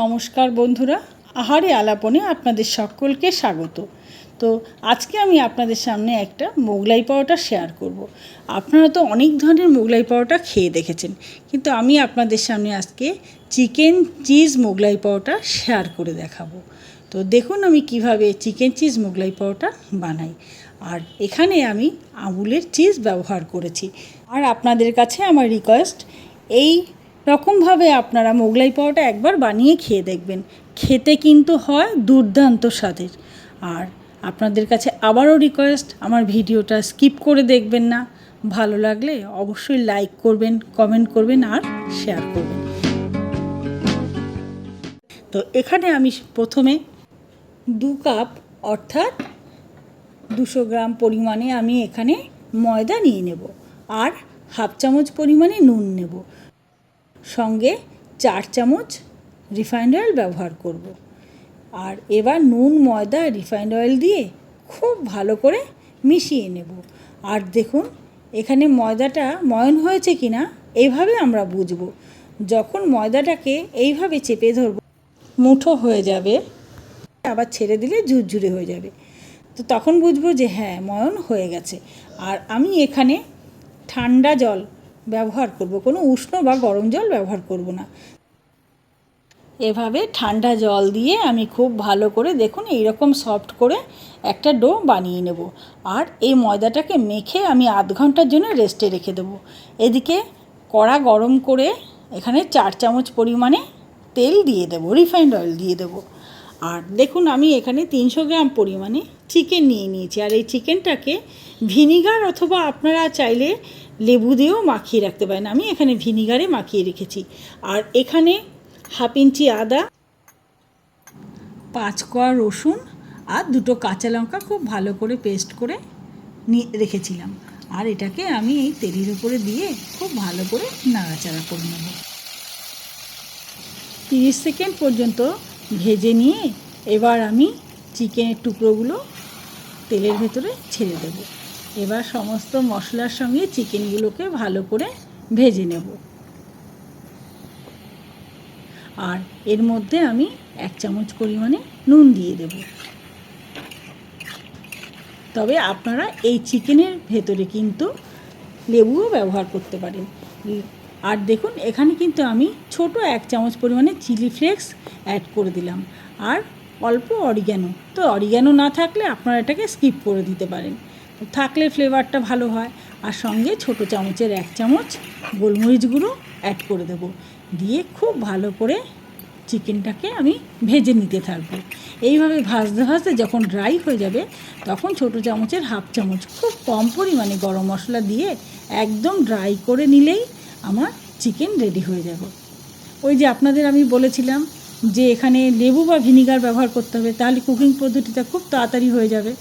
নমস্কার বন্ধুরা, আহারে আলাপনে আপনাদের সকলকে স্বাগত। তো আজকে আমি আপনাদের সামনে একটা মোগলাই পাওয়াটা শেয়ার করব। আপনারা তো অনেক ধরনের মোগলাই পাওয়াটা খেয়ে দেখেছেন, কিন্তু আমি আপনাদের সামনে আজকে চিকেন চিজ মোগলাই পাওয়াটা শেয়ার করে দেখাবো। তো দেখুন আমি কীভাবে চিকেন চিজ মোগলাই পাওয়াটা বানাই। আর এখানে আমি আমুলের চিজ ব্যবহার করেছি। আর আপনাদের কাছে আমার রিকোয়েস্ট এই রকমভাবে আপনারা মোগলাই পাওয়াটা একবার বানিয়ে খেয়ে দেখবেন। খেতে কিন্তু হয় দুর্দান্ত স্বাদের। আর আপনাদের কাছে আবারও রিকোয়েস্ট আমার ভিডিওটা স্কিপ করে দেখবেন না। ভালো লাগলে অবশ্যই লাইক করবেন কমেন্ট করবেন আর শেয়ার করবেন। তো এখানে আমি প্রথমে দু কাপ অর্থাৎ দুশো গ্রাম পরিমাণে আমি এখানে ময়দা নিয়ে নেব। আর হাফ চামচ পরিমাণে নুন নেব। সঙ্গে চার চামচ রিফাইন্ড অয়েল ব্যবহার করব। আর এবার নুন, ময়দা রিফাইন্ড অয়েল দিয়ে খুব ভালো করে মিশিয়ে নেব। আর দেখুন, এখানে ময়দাটা ময়ন হয়েছে কি না এইভাবে আমরা বুঝব। যখন ময়দাটাকে এইভাবে চেপে ধরব, মুঠো হয়ে যাবে, আবার ছেড়ে দিলে ঝুরঝুরে হয়ে যাবে। তো তখন বুঝব যে হ্যাঁ ময়ন হয়ে গেছে। আর আমি এখানে ঠান্ডা জল ব্যবহার করব। কোনো উষ্ণ বা গরম জল ব্যবহার করব না। এভাবে ঠান্ডা জল দিয়ে আমি খুব ভালো করে দেখুন এইরকম সফট করে একটা ডো বানিয়ে নেব। আর এই ময়দাটাকে মেখে আমি আধ ঘণ্টার জন্য রেস্টে রেখে দেবো। এদিকে কড়া গরম করে এখানে চার চামচ পরিমাণে তেল দিয়ে দেবো রিফাইন্ড অয়েল দিয়ে দেবো। আর দেখুন আমি এখানে তিনশো গ্রাম পরিমাণে চিকেন নিয়ে নিয়েছি। আর এই চিকেনটাকে ভিনিগার অথবা আপনারা চাইলে লেবু দিয়েও মাখিয়ে রাখতে পারেন। আমি এখানে ভিনিগারে মাখিয়ে রেখেছি। আর এখানে হাফ ইঞ্চি আদা, পাঁচ কোয়া রসুন আর দুটো কাঁচা লঙ্কা খুব ভালো করে পেস্ট করে নিয়ে রেখেছিলাম। আর এটাকে আমি এই তেলের উপরে দিয়ে খুব ভালো করে নাড়াচাড়া করে নেব। তিরিশ সেকেন্ড পর্যন্ত ভেজে নিয়ে এবার আমি চিকেনের টুকরোগুলো তেলের ভেতরে ছেড়ে দেব। এবার সমস্ত মশলার সঙ্গে চিকেনগুলোকে ভালো করে ভেজে নেব। আর এর মধ্যে আমি এক চামচ পরিমাণে নুন দিয়ে দেব। তবে আপনারা এই চিকেনের ভেতরে কিন্তু লেবুও ব্যবহার করতে পারেন। আর দেখুন, এখানে কিন্তু আমি ছোট এক চামচ পরিমাণে চিলি ফ্লেক্স অ্যাড করে দিলাম। আর অল্প অরিগ্যানো। তো অরিগ্যানো না থাকলে আপনারা এটাকে স্কিপ করে দিতে পারেন। থাকলে ফ্লেভারটা ভালো হয়। আর সঙ্গে ছোট চামচের এক চামচ গোলমরিচ গুঁড়ো অ্যাড করে দেবো। দিয়ে খুব ভালো করে চিকেনটাকে আমি ভেজে নিতে থাকব। এইভাবে ভাজতে ভাজতে যখন ড্রাই হয়ে যাবে, তখন ছোট চামচের হাফ চামচ খুব কম পরিমাণে গরম মশলা দিয়ে একদম ড্রাই করে নিলেই আমার চিকেন রেডি হয়ে যাবে। ওই যে আপনাদের আমি বলেছিলাম যে এখানে লেবু বা ভিনিগার ব্যবহার করতে হবে, তাহলে কুকিং পদ্ধতিটা খুব তাড়াতাড়ি হয়ে যাবে।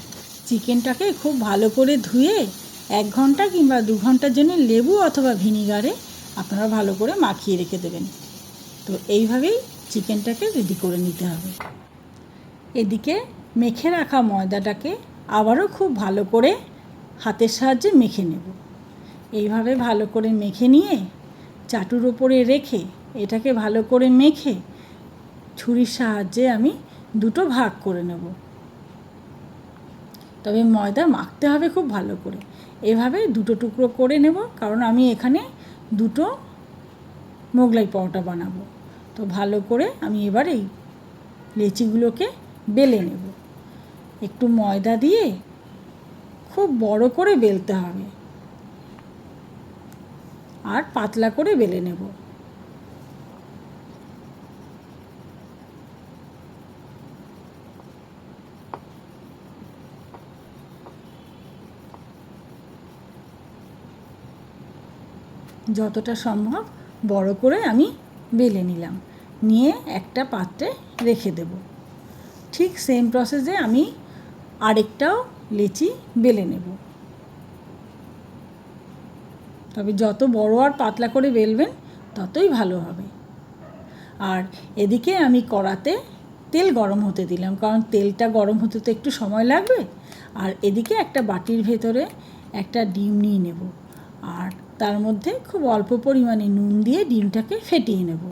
চিকেনটাকে খুব ভালো করে ধুয়ে এক ঘণ্টা কিংবা দু ঘণ্টার জন্য লেবু অথবা ভিনিগারে আপনারা ভালো করে মাখিয়ে রেখে দেবেন। তো এইভাবেই চিকেনটাকে রেডি করে নিতে হবে। এদিকে মেখে রাখা ময়দাটাকে আবারও খুব ভালো করে হাতের সাহায্যে মেখে নেব। এইভাবে ভালো করে মেখে নিয়ে চাটুর ওপরে রেখে এটাকে ভালো করে মেখে ছুরির সাহায্যে আমি দুটো ভাগ করে নেব। তবে ময়দা মাখতে হবে খুব ভালো করে। এভাবে দুটো টুকরো করে নেব, কারণ আমি এখানে দুটো মোগলাই পরোটা বানাবো। তো ভালো করে আমি এবার এই লেচিগুলোকে বেলে নেব। একটু ময়দা দিয়ে খুব বড় করে বেলতে হবে। আর পাতলা করে বেলে নেব। যতটা সম্ভব বড় করে আমি বেলে নিলাম। নিয়ে একটা পাত্রে রেখে দেব। ঠিক সেম প্রসেসে আমি আরেকটাও লেচি বেলে নেব। তবে যত বড় আর পাতলা করে বেলবেন, ততই ভালো হবে। আর এদিকে আমি কড়াতে তেল গরম হতে দিলাম, কারণ তেলটা গরম হতে তো একটু সময় লাগবে। আর এদিকে একটা বাটির ভেতরে একটা ডিম নিয়ে নেব। আর তার মধ্যে খুব অল্প পরিমাণে নুন দিয়ে ডিমটাকে ফেটিয়ে নেব।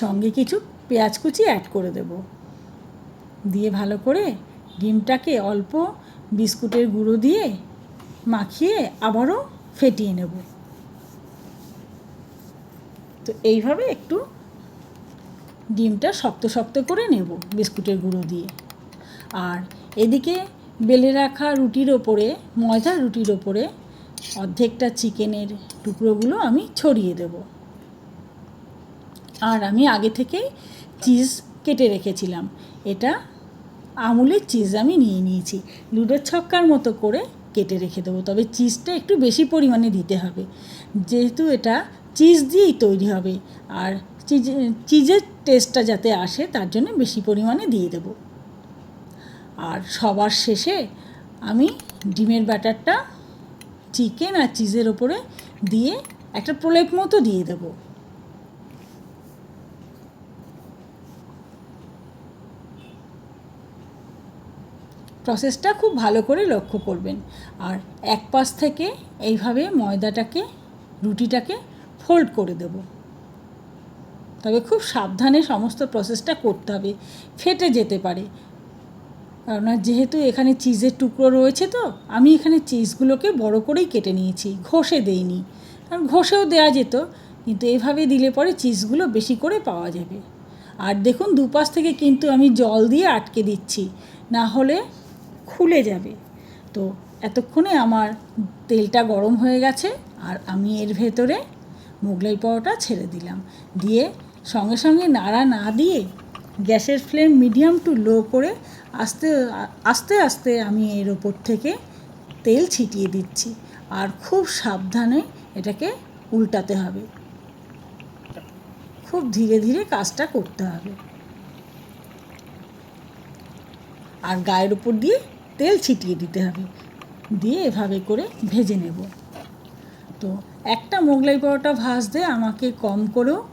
সঙ্গে কিছু পেঁয়াজ কুচি অ্যাড করে দেব। দিয়ে ভালো করে ডিমটাকে অল্প বিস্কুটের গুঁড়ো দিয়ে মাখিয়ে আবারও ফেটিয়ে নেব। তো এইভাবে একটু ডিমটা শক্ত শক্ত করে নেব বিস্কুটের গুঁড়ো দিয়ে। আর এদিকে বেলে রাখা রুটির ওপরে, ময়দা রুটির ওপরে অর্ধেকটা চিকেনের টুকরোগুলো আমি ছড়িয়ে দেব। আর আমি আগে থেকেই চিজ কেটে রেখেছিলাম। এটা আমুলের চিজ আমি নিয়ে নিয়েছি। লুডোর ছক্কার মতো করে কেটে রেখে দেবো। তবে চিজটা একটু বেশি পরিমাণে দিতে হবে। যেহেতু এটা চিজ দিয়েই তৈরি হবে। আর চিজ, চিজের টেস্টটা যাতে আসে, তার জন্য বেশি পরিমাণে দিয়ে দেব। আর সবার শেষে আমি ডিমের ব্যাটারটা চিকেন আর চিজের ওপরে দিয়ে একটা প্রলেপ মতো দিয়ে দেবো। প্রসেসটা খুব ভালো করে লক্ষ্য করবেন। আর এক পাশ থেকে এইভাবে ময়দাটাকে, রুটিটাকে ফোল্ড করে দেব। তবে খুব সাবধানে সমস্ত প্রসেসটা করতে হবে। ফেটে যেতে পারে। কারণ যেহেতু এখানে চিজের টুকরো রয়েছে তো, আমি এখানে চিজগুলোকে বড় করেই কেটে নিয়েছি, ঘষে দেইনি। কারণ ঘষেও দেওয়া যেত, কিন্তু এভাবে দিলে পরে চিজগুলো বেশি করে পাওয়া যাবে। আর দেখুন, দুপাশ থেকে কিন্তু আমি জল দিয়ে আটকে দিচ্ছি, না হলে খুলে যাবে। তো এতক্ষণে আমার তেলটা গরম হয়ে গেছে, আর আমি এর ভেতরে মোগলাই পাওয়াটা ছেড়ে দিলাম। দিয়ে সঙ্গে সঙ্গে নাড়া না দিয়ে গ্যাসের ফ্লেম মিডিয়াম টু লো করে আস্তে আস্তে আস্তে আমি এর ওপর থেকে তেল ছিটিয়ে দিচ্ছি। আর খুব সাবধানে এটাকে উল্টাতে হবে। খুব ধীরে ধীরে কাজটা করতে হবে। আর গায়ের উপর দিয়ে তেল ছিটিয়ে দিতে হবে। দিয়ে এভাবে করে ভেজে নেব। তো একটা মোগলাই পরোটা ভাজতে আমাকে কম করেও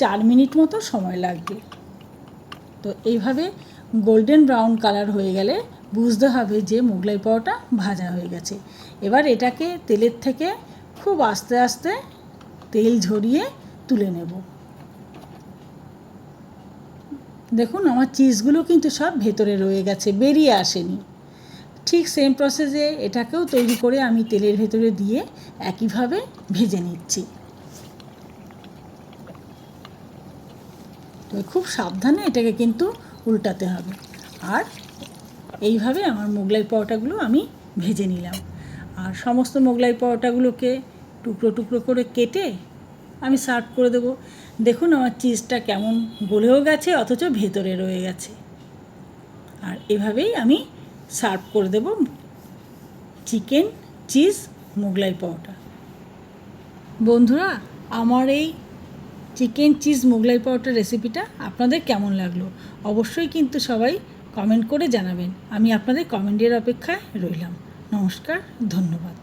চার মিনিট মতো সময় লাগবে। তো এইভাবে গোল্ডেন ব্রাউন কালার হয়ে গেলে বুঝতে হবে যে মোগলাই পরোটা ভাজা হয়ে গেছে। এবার এটাকে তেলের থেকে খুব আস্তে আস্তে তেল ঝরিয়ে তুলে নেব। দেখুন, আমার চিজগুলো কিন্তু সব ভেতরে রয়ে গেছে, বেরিয়ে আসেনি। ঠিক সেম প্রসেসে এটাকেও তৈরি করে আমি তেলের ভেতরে দিয়ে একইভাবে ভেজে নিচ্ছি। তো খুব সাবধানে এটাকে কিন্তু উল্টাতে হবে। আর এইভাবে আমার মোগলাই পরোটাগুলো আমি ভেজে নিলাম। আর সমস্ত মোগলাই পরোটাগুলোকে টুকরো টুকরো করে কেটে আমি সার্ভ করে দেবো। দেখুন আমার চিজটা কেমন গলেও গেছে, অথচ ভেতরে রয়ে গেছে। আর এভাবেই আমি সার্ভ করে দেব চিকেন চিজ মোগলাই পরোটা। বন্ধুরা, আমার এই চিকেন চিজ মোগলাই পাউডার রেসিপিটা আপনাদের কেমন লাগল? অবশ্যই কিন্তু সবাই কমেন্ট করে জানাবেন। আমি আপনাদের কমেন্টের অপেক্ষায় রইলাম। নমস্কার, ধন্যবাদ।